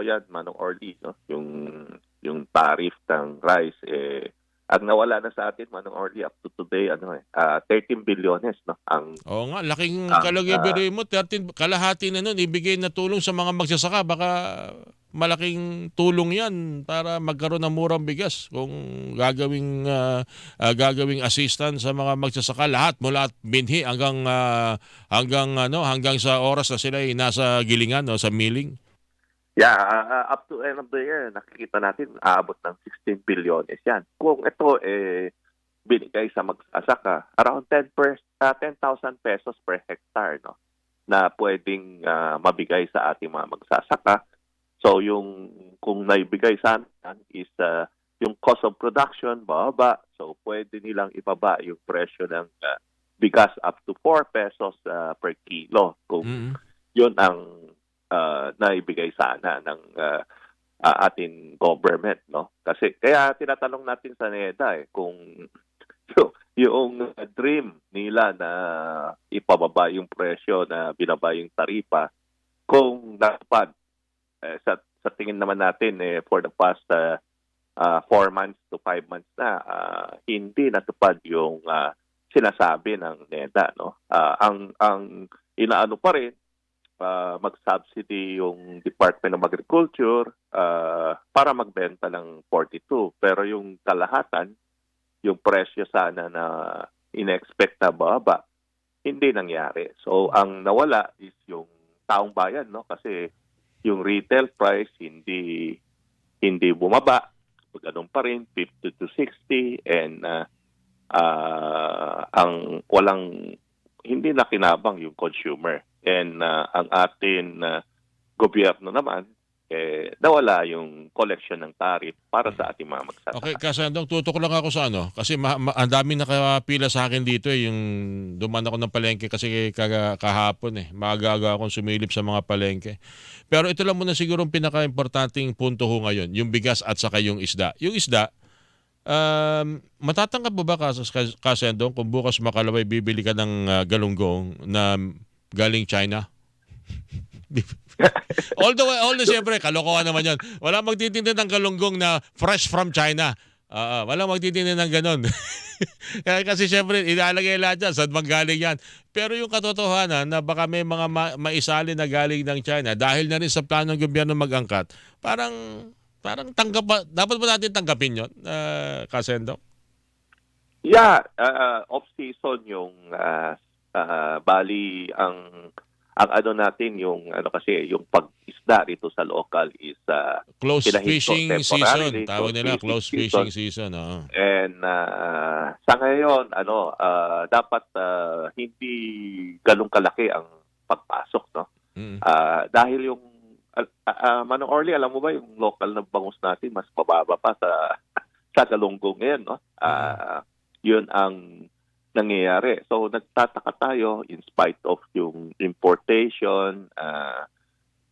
totoo yan, Manong Orly, no? yung, yung tariff ng rice, eh, ang nawala na sa atin, Manong Orly, up to today, ano eh, ah, 13 bilyones, no? Ang, Oo nga, laking Ang, kalagay ah, biruin mo, 13, kalahati na nun, ibigay na tulong sa mga magsasaka, baka malaking tulong yan para magkaroon ng murang bigas kung gagawing ah, ah, gagawing assistance sa mga magsasaka lahat mula at binhi hanggang ah, hanggang ano hanggang sa oras na sila ay nasa gilingan no sa milling. Yeah, ah, up to end of the year, nakikita natin, aabot ng 16 bilyones yan. Kung ito, eh, binigay sa magsasaka, around 10 per, ah, 10,000 pesos per hectare, no? na pwedeng ah, mabigay sa ating mga magsasaka. So yung kung naibigay sa is ah, yung cost of production bababa. So pwede nilang ibaba yung presyo ng ah, bigas up to 4 pesos ah, per kilo. Kung Mm. yun ang ah, naibigay sana ng ah, ah, ating government no? Kasi kaya tinatanong natin sa NEDA eh kung yung, yung dream nila na ipababa yung presyo na binaba yung taripa kung natupad eh, sa sa tingin naman natin eh for the past ah, ah, four months to five months na ah, hindi natupad yung ah, sinasabi ng NEDA no? Ah, ang ang inaano pa rin ah, mag-subsidy yung Department of Agriculture ah, para magbenta ng 42 pero yung kalahatan yung presyo sana na inexpect na baba hindi nangyari. So ang nawala is yung taong bayan no? Kasi yung retail price hindi hindi bumaba. Ganun pa rin 50 to 60 and ah, ah, ang walang hindi nakinabang yung consumer and ah, ang atin na gobyerno naman eh nawala yung collection ng tariff para sa ating mga magsasaka. Okay, kasandong tutok lang ako sa ano kasi ma- ma- ang daming nakapila sa akin dito eh yung duman ako ng palengke kasi kaga- kahapon eh. Maaga-aga akong sumilip sa mga palengke. Pero ito lang muna siguro ang pinaka-importanting punto ho ngayon, yung bigas at saka yung isda. Yung isda, um, matatanggap mo ba kas- kas- kasendong kung bukas makalaway bibili ka ng ah, galunggong na galing China? Although, although siyempre, kalokohan naman yan. Wala magtitinda ng galunggong na fresh from China. Ah, ah, wala magtitinda ng ganon. Kaya kasi siyempre, ilalagay lahat dyan. Saan bang galing yan? Pero yung katotohanan na baka may mga ma- maisali na galing ng China dahil na rin sa planong gobyerno mag-angkat, parang parang tanggap ba, dapat ba natin tanggapin yun, uh, Kasendo? Yeah, uh, off-season yung uh, uh, bali ang ang ano natin yung ano kasi yung pag-isda dito sa local is uh, Close fishing season. Tawag nila, close season. fishing season. oo. and uh, sa ngayon ano uh, dapat uh, hindi ganun kalaki ang pagpasok no Mm. Ah, dahil yung uh, uh, Manong Orly alam mo ba yung local na bangus natin mas mababa pa sa sa galunggong ngayon no Ah, yun ang nangyayari so nagtataka tayo in spite of yung importation ah,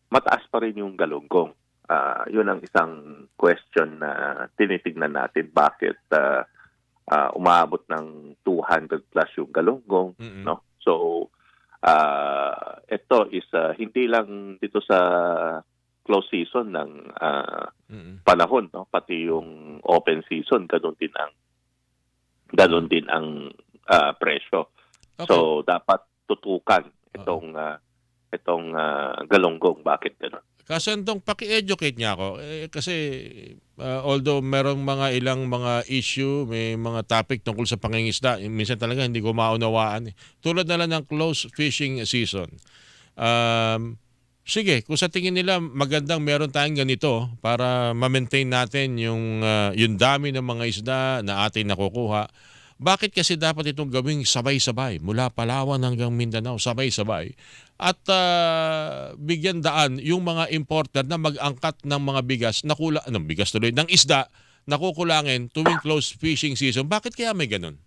mataas pa rin yung galunggong Ah, yun ang isang question na tinitignan natin bakit ah, ah, umaabot ng 200 plus yung galunggong Mm-mm. no so ah ito is ah, hindi lang dito sa close season ng ah, Mm-mm. panahon no pati yung open season ganun din ang ganun din ang ah, presyo Okay. so dapat tutukan itong ah, itong ah, galunggong bakit ganun Kasentong paki-educate niya ako eh, kasi uh, although merong mga ilang mga issue, may mga topic tungkol sa pangingisda, eh, minsan talaga hindi ko maunawaan. Eh. Tulad na lang ng close fishing season. Um, sige, kung sa tingin nila magandang meron tayong ganito para ma-maintain natin yung, uh, yung dami ng mga isda na atin nakukuha, bakit kasi dapat itong gawing sabay-sabay mula Palawan hanggang Mindanao, sabay-sabay? At ah, bigyan daan yung mga importer na mag-angkat ng mga bigas, na kula, anong bigas tuloy, ng isda, nakukulangin tuwing close fishing season. Bakit kaya may ganun?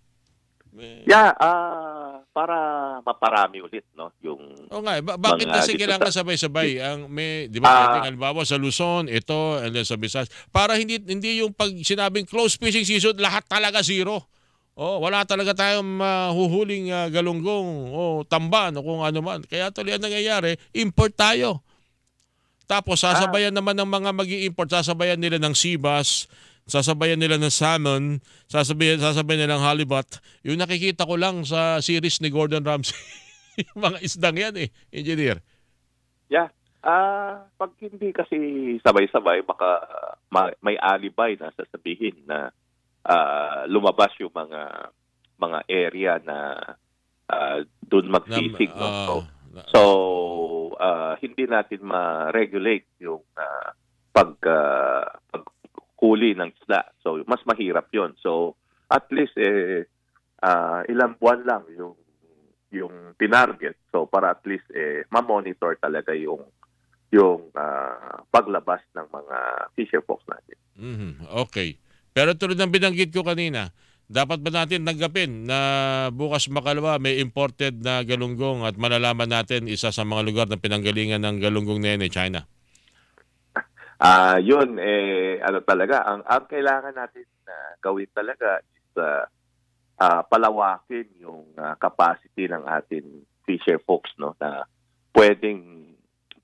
May- yeah ah para maparami ulit no yung O nga, ba- bakit Mga kasi kailangan sa- sabay-sabay? Ang may, di ba, uh, halimbawa sa Luzon, ito, and then sa Visayas. Para hindi hindi yung pag sinabing close fishing season, lahat talaga zero. Oh, wala talaga tayong mahuhuling ah, galunggong o tamban o kung ano man. Kaya tuloy ang nangyayari, import tayo. Tapos sasabayan naman ng mga mag import sasabayan nila ng seabass, sasabayan nila ng salmon, sasabayan, sasabayan nila ng halibut. Yung nakikita ko lang sa series ni Gordon Ramsay. yung mga isdang yan eh, engineer. Yeah. Ah, pag hindi kasi sabay-sabay baka ah, ma- may alibay na sasabihin na ah, lumabas yung mga mga area na ah, doon Na- magsisig. no? ah, So, So, ah, hindi natin ma-regulate yung ah, pag ah, paghuli ng isda. So, mas mahirap 'yon. So, at least eh ah, ilang buwan lang yung yung tinarget. So, para at least eh ma-monitor talaga yung yung ah, paglabas ng mga fisher folks natin. Mhm, Okay. Pero tulad ng binanggit ko kanina, dapat ba natin tanggapin na bukas makalawa may imported na galunggong at malalaman natin isa sa mga lugar na pinanggalingan ng galunggong nene, China? Ah, yun eh ano talaga ang ang kailangan natin na gawin talaga is ah, ah, palawakin yung ah, capacity ng ating fisher folks no na pwedeng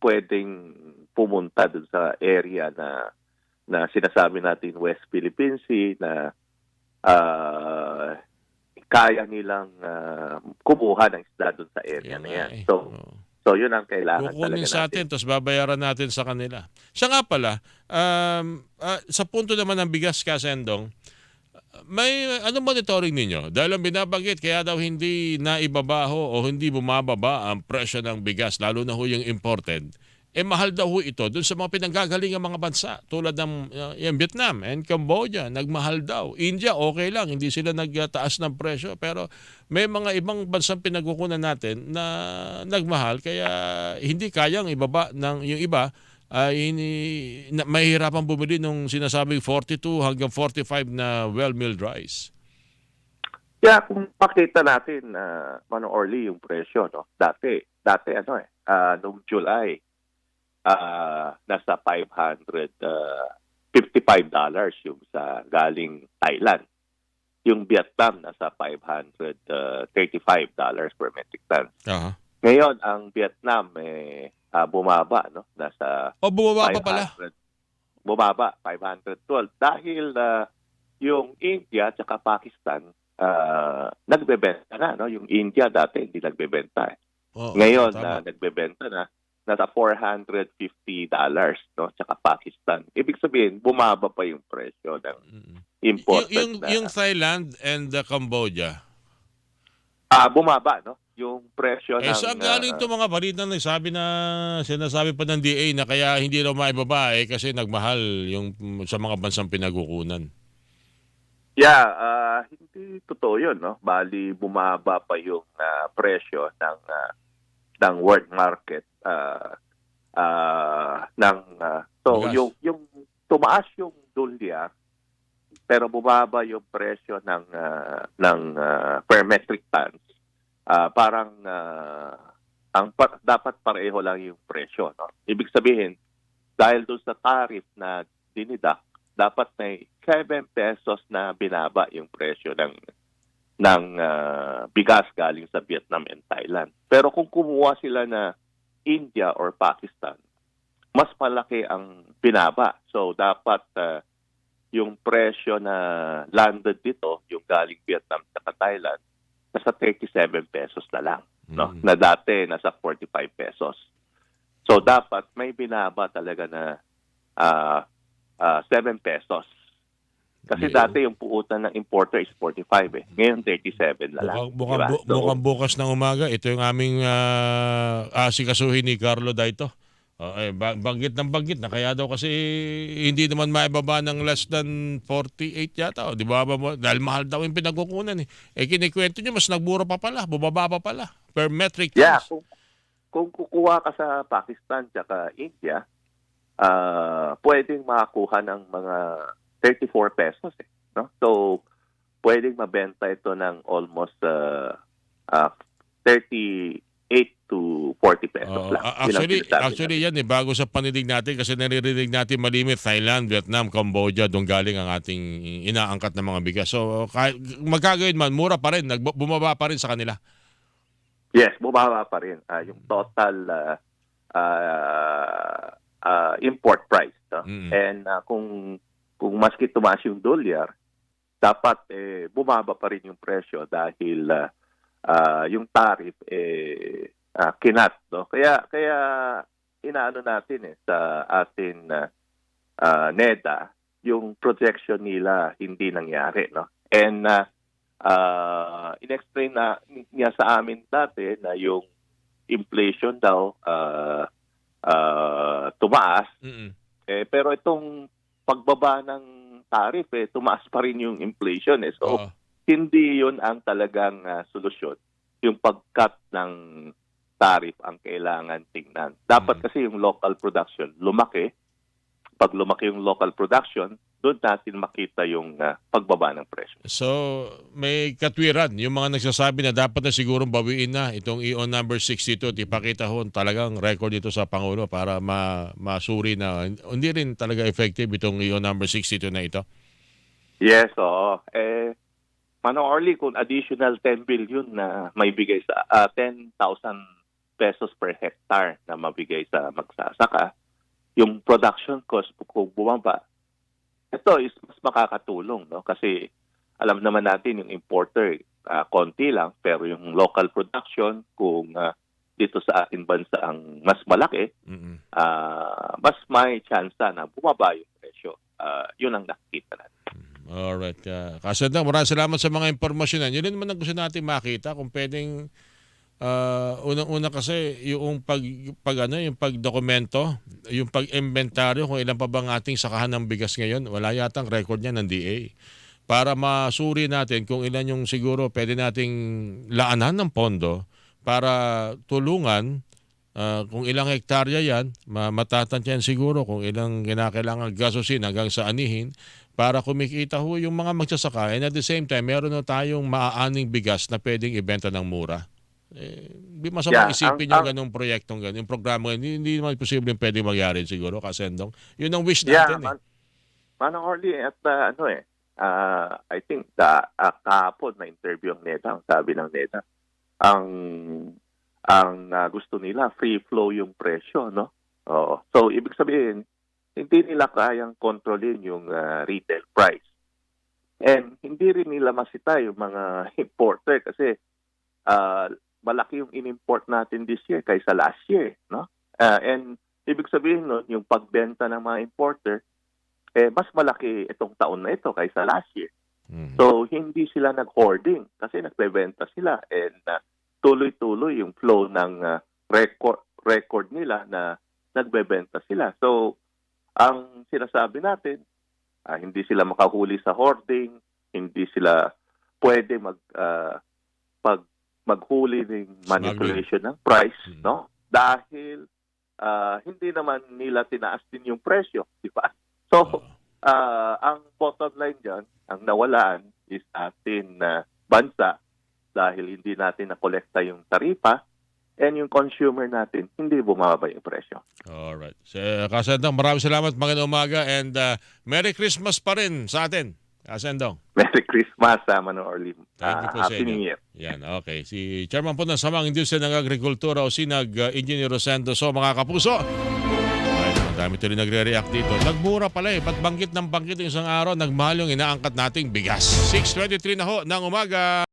pwedeng pumunta dun sa area na na sinasabi natin West Philippine Sea na ah, kaya nilang ah, kumuha ng isda dun sa area Yan na yan. So, so yun ang kailangan Kukunin talaga sa natin. atin, tapos babayaran natin sa kanila. Siya nga pala, um, ah, sa punto naman ng bigas kasendong, may ano monitoring ninyo? Dahil ang binabanggit, kaya daw hindi naibabaho o hindi bumababa ang presyo ng bigas, lalo na ho yung imported. Eh mahal daw ho ito dun sa mga pinanggagaling ng mga bansa tulad ng uh, yung Vietnam and Cambodia, nagmahal daw. India, okay lang, hindi sila nagtaas ng presyo. Pero may mga ibang bansang pinagkukunan natin na nagmahal kaya hindi kayang ibaba ng yung iba ay ini na, mahihirapan bumili nung sinasabing 42 hanggang 45 na well-milled rice. Kaya kung pakita natin na Mano Orly yung presyo no. Dati, dati ano eh, ah, nung July ah, nasa 555 dollars yung sa galing Thailand. Yung Vietnam nasa 535 dollars per metric ton. Aha. Ngayon ang Vietnam eh ah, bumaba no, nasa O bumaba pa pala. 500. Bumaba, 512. Dahil ah, yung India at Pakistan, ah, nagbebenta na. No? Yung India dati hindi nagbebenta. Eh. Oo, Ngayon, na nagbebenta na, nasa $450 dollars no? Tsaka Pakistan. Ibig sabihin, bumaba pa yung presyo ng imported yung, yung, na. yung Thailand and the Cambodia. Ah, bumaba, no? Yung presyo Eh ng... saan galing ah, itong mga balita na sabi na sinasabi pa ng DA na kaya hindi raw maibaba eh kasi nagmahal yung sa mga bansang pinagkukunan. Yeah, ah, hindi totoo 'yun, no? Bali bumaba pa yung ah, presyo ng ah, ng world market ah ah, ng ah, so Bigas. yung yung tumaas yung dolyar pero bumaba yung presyo ng ah, ng ah, per metric tons. Ah, parang ah, ang pa- dapat pareho lang yung presyo, no? Ibig sabihin dahil doon sa tariff na dinidak dapat may 7 pesos na binaba yung presyo ng ng ah, bigas galing sa Vietnam and Thailand. Pero kung kumuha sila na India or Pakistan, mas malaki ang binaba. So dapat ah, yung presyo na landed dito, yung galing Vietnam at Thailand, nasa 37 pesos na lang. No? Mm. Na dati nasa 45 pesos. So dapat may binaba talaga na ah ah, 7 pesos. Kasi Yeah. dati yung puutan ng importer is 45 eh. Ngayon 37 na lang. Mukhang, Diba? bu- So, bukas ng umaga, ito yung aming uh, asikasuhin ni Carlo Daito. Uh, eh, ba- banggit ng banggit na kaya daw kasi hindi naman maibaba ng less than 48 yata. O, di ba? ba mo- Dahil mahal daw yung pinagkukunan eh. Eh kinikwento nyo, mas nagbura pa pala, bumaba pa pala per metric tons. Yeah, kung, kung kukuha ka sa Pakistan at India, ah pwedeng makakuha ng mga 34 pesos eh. No? So, pwedeng mabenta ito ng almost uh, uh, 38 to 40 pesos Oo, lang. actually, actually yan eh, bago sa panidig natin kasi naririnig natin malimit Thailand, Vietnam, Cambodia, doon galing ang ating inaangkat na mga bigas. So, kahit, magkagawin man, mura pa rin, bumaba pa rin sa kanila. Yes, bumaba pa rin. Ah, yung total ah, ah, ah, import price. No? Mm. And ah, kung kung maski tumaas yung dolyar, dapat eh, bumaba pa rin yung presyo dahil ah, ah, yung tariff eh ah, kinat no? Kaya kaya inaano natin eh sa atin ah, ah, NEDA yung projection nila hindi nangyari no? And uh, inexplain na niya sa amin dati na yung inflation daw ah, ah, tumaas. Mm-mm. eh, pero itong pagbaba ng tariff, eh, tumaas pa rin yung inflation. Eh. So, Oo. hindi yun ang talagang ah, solusyon. Yung pag-cut ng tariff ang kailangan tingnan. Dapat Mm. kasi yung local production lumaki. Pag lumaki yung local production, doon natin makita yung ah, pagbaba ng presyo. So, may katwiran. Yung mga nagsasabi na dapat na sigurong bawiin na itong EO number 62 at ipakita ho talagang record dito sa Pangulo para ma masuri na hindi rin talaga effective itong EO number 62 na ito. Yes, oo. Eh, Manong Orly, kung additional 10 billion na may bigay sa ah, 10,000 pesos per hectare na mabigay sa magsasaka, yung production cost kung bumaba, ito is mas makakatulong, no? Kasi alam naman natin yung importer, ah, konti lang, pero yung local production, kung ah, dito sa ating bansa ang mas malaki, Mm-mm. ah, mas may chance na bumaba yung presyo. Ah, yun ang nakikita natin. Alright. Uh, Kasanda, maraming salamat sa mga impormasyon. Yun din naman ang gusto natin makita kung pwedeng ah, unang-una kasi yung pag, pag ano, yung pagdokumento, yung pag-inventaryo kung ilan pa bang ating sakahan ng bigas ngayon, wala yatang record niya ng DA. Para masuri natin kung ilan yung siguro pwede nating laanan ng pondo para tulungan ah, kung ilang hektarya yan, ma- matatantyan siguro kung ilang kinakailangan gasusin hanggang sa anihin para kumikita ho yung mga magsasaka and at the same time meron na tayong maaaning bigas na pwedeng ibenta ng mura. Eh, di masama Yeah, isipin ang- yung ganung proyektong ganun, yung programa hindi, hindi naman posibleng pwedeng mangyari siguro kasendong. Yun ang wish Yeah, natin eh. man, Manang Orly, at uh, ano eh, uh, I think the, uh, kahapon na interview ang NEDA, ang sabi ng NEDA, ang ang uh, gusto nila free flow yung presyo, no? Oo. So ibig sabihin, hindi nila kayang kontrolin yung uh, retail price. And hindi rin nila masita yung mga importer kasi uh, malaki yung in-import natin this year kaysa last year, no? Uh, and ibig sabihin nun, yung pagbenta ng mga importer, eh, mas malaki itong taon na ito kaysa last year. Mhm. So, hindi sila nag-hoarding kasi nagbebenta sila and uh, tuloy-tuloy yung flow ng uh, record, record nila na nagbebenta sila. So, ang sinasabi natin, ah, hindi sila makahuli sa hoarding, hindi sila pwede mag ah, pag maghuli ng manipulation ng price, Hmm. no? Dahil ah, hindi naman nila tinaas din yung presyo, di ba? So. Ah, ang bottom line dyan, ang nawalaan is atin na bansa dahil hindi natin nakolekta yung taripa and yung consumer natin hindi bumaba yung presyo. Alright. So, Kasendong, maraming salamat. Magandang umaga and uh, Merry Christmas pa rin sa atin. Kasendong. Merry Christmas, uh, Mano Orly. Thank you Ah, po sa Happy. New Year. Yan, okay. Si Chairman po ng Samang Industriya ng Agrikultura o Sinag, uh, Engineer Rosendo. So, mga kapuso, dami tuloy nagre-react dito. Nagmura pala eh. Ba't banggit ng banggit yung isang araw, nagmahal yung inaangkat nating bigas. 6.23 na ho ng umaga.